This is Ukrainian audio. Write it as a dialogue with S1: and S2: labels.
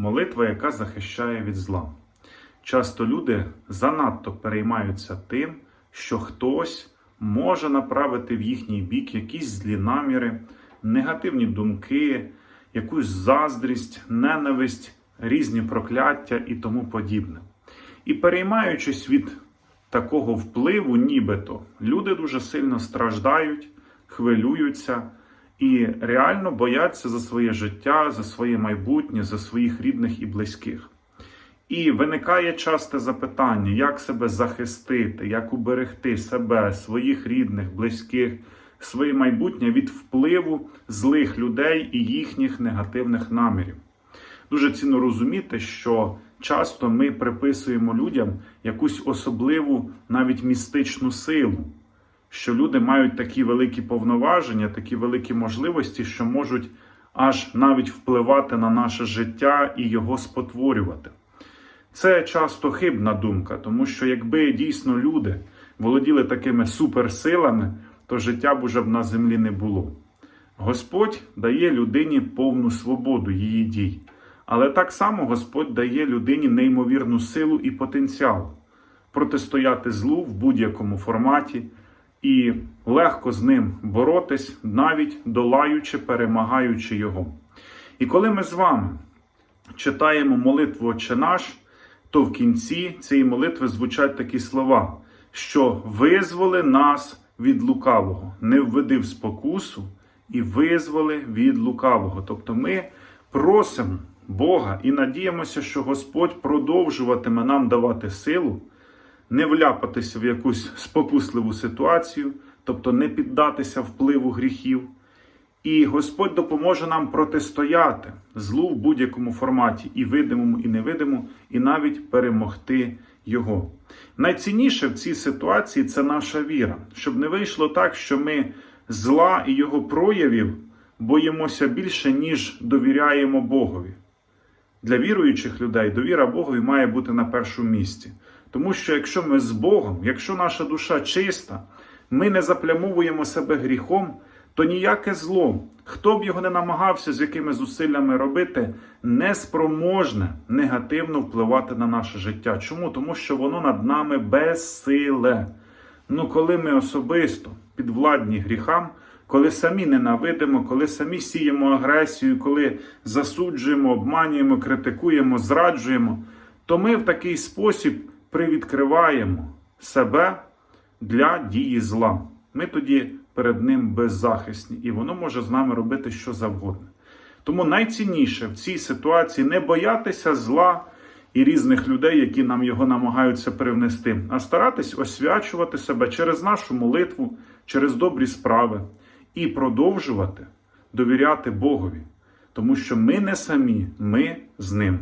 S1: Молитва, яка захищає від зла. Часто люди занадто переймаються тим, що хтось може направити в їхній бік якісь злі наміри, негативні думки, якусь заздрість, ненависть, різні прокляття і тому подібне. І переймаючись від такого впливу, нібито, люди дуже сильно страждають, хвилюються і реально бояться за своє життя, за своє майбутнє, за своїх рідних і близьких. І виникає часте запитання, як себе захистити, як уберегти себе, своїх рідних, близьких, своє майбутнє від впливу злих людей і їхніх негативних намірів. Дуже цінно розуміти, що часто ми приписуємо людям якусь особливу, навіть містичну силу, що люди мають такі великі повноваження, такі великі можливості, що можуть аж навіть впливати на наше життя і його спотворювати. Це часто хибна думка, тому що якби дійсно люди володіли такими суперсилами, то життя б уже б на землі не було. Господь дає людині повну свободу її дій, але так само Господь дає людині неймовірну силу і потенціал протистояти злу в будь-якому форматі і легко з ним боротись, навіть долаючи, перемагаючи його. І коли ми з вами читаємо молитву «Отче наш, то в кінці цієї молитви звучать такі слова, що визволи нас від лукавого, не введи в спокусу і визволи від лукавого. Тобто ми просимо Бога і надіємося, що Господь продовжуватиме нам давати силу, не вляпатися в якусь спокусливу ситуацію, тобто не піддатися впливу гріхів. І Господь допоможе нам протистояти злу в будь-якому форматі, і видимому, і невидимому, і навіть перемогти його. Найцінніше в цій ситуації це наша віра, щоб не вийшло так, що ми зла і його проявів боїмося більше, ніж довіряємо Богові. Для віруючих людей довіра Богові має бути на першому місці. Тому що якщо ми з Богом, якщо наша душа чиста, ми не заплямовуємо себе гріхом, то ніяке зло, хто б його не намагався з якими зусиллями робити, не спроможне негативно впливати на наше життя. Чому? Тому що воно над нами безсиле. Ну, коли ми особисто підвладні гріхам, коли самі ненавидимо, коли самі сіємо агресію, коли засуджуємо, обманюємо, критикуємо, зраджуємо, то ми в такий спосіб привідкриваємо себе для дії зла. Ми тоді перед ним беззахисні, і воно може з нами робити що завгодно. Тому найцінніше в цій ситуації не боятися зла і різних людей, які нам його намагаються привнести, а старатись освячувати себе через нашу молитву, через добрі справи і продовжувати довіряти Богові, тому що ми не самі, ми з ним.